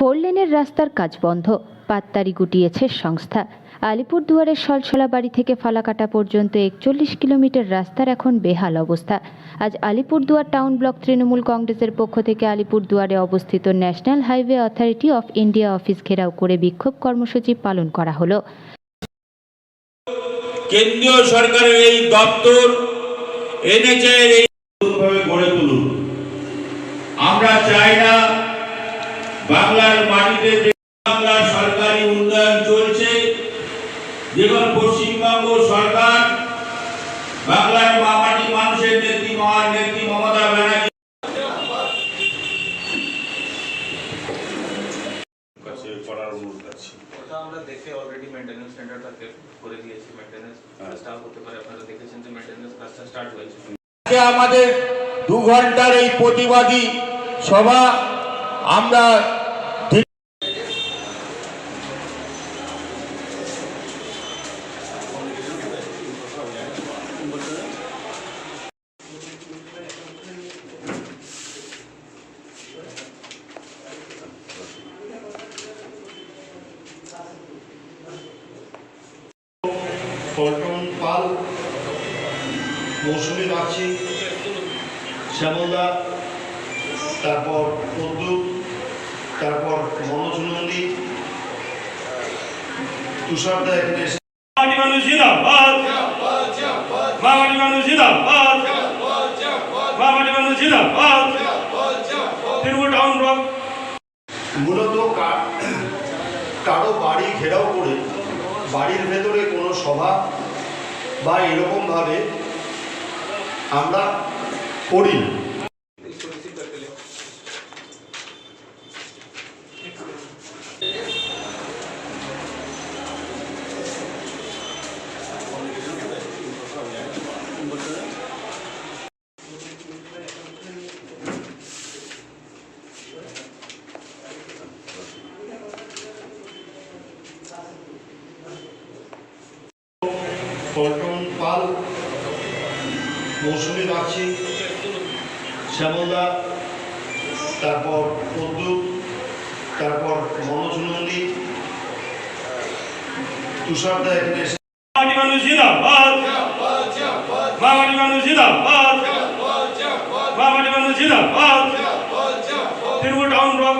Four লেনের রাস্তার কাজ বন্ধ। পাত্তারি গুটিয়েছে সংস্থা। আলিপুরদুয়ারের সলসলা বাড়ি থেকে ফালাকাটা পর্যন্ত একচল্লিশ কিলোমিটার রাস্তার এখন বেহাল অবস্থা। আজ আলিপুরদুয়ার টাউন ব্লক তৃণমূল কংগ্রেসের পক্ষ থেকে আলিপুরদুয়ারে অবস্থিত National Highway Authority of India office ঘেরাও করে বিক্ষোভ কর্মসূচি পালন করা হলো। কেন্দ্রীয় সরকারের এই দপ্তর এনেছে আমরা চাই না বাংলার মাটিতে যে বাংলা সরকারি উন্নয়ন চলছে যেমন পশ্চিমবঙ্গ সরকার বাংলার মামাটি মানুষের নেত্রী মহান নেত্রী মমতা ব্যানার্জি। করার অনুরোধ আছে ওটা আমরা দেখে অলরেডি মেইনটেনেন্স করে দিয়েছি। মেইনটেনেন্স কাজটা হতে পারে আপনারা দেখেছেন যে মেইনটেনেন্স কাজটা স্টার্ট হয়েছে। আজকে আমাদের দু ঘণ্টার এই প্রতিবাদী সভা আমরা পল্টন পাল মৌসুমী মাছি শ্যামলদা তারপর প্রদ্যুৎ তারপর মনোজ নন্দী তুষারদা এখানে মাটি মানুষ জিন্দাবাদ। মামাটি মানুষ জিন্দাবাদ। মামাটি মানুষ জিন্দাবাদ। Trinamool town block. মূলত কারও বাড়ি ঘেরাও করে বাড়ির ভেতরে কোনো সভা বা এরকমভাবে আমরা করি না পল্টন পাল মৌসুমী মাছি শ্যামলদা তারপর প্রদ্যুৎ তারপর মনোজ নন্দী তুষারদা এখানে মানুষ জিন্দাবাদ। মামাটি মানুষ জিন্দাবাদ। মামাটি মানুষ জিন্দাবাদ। Trinamool town block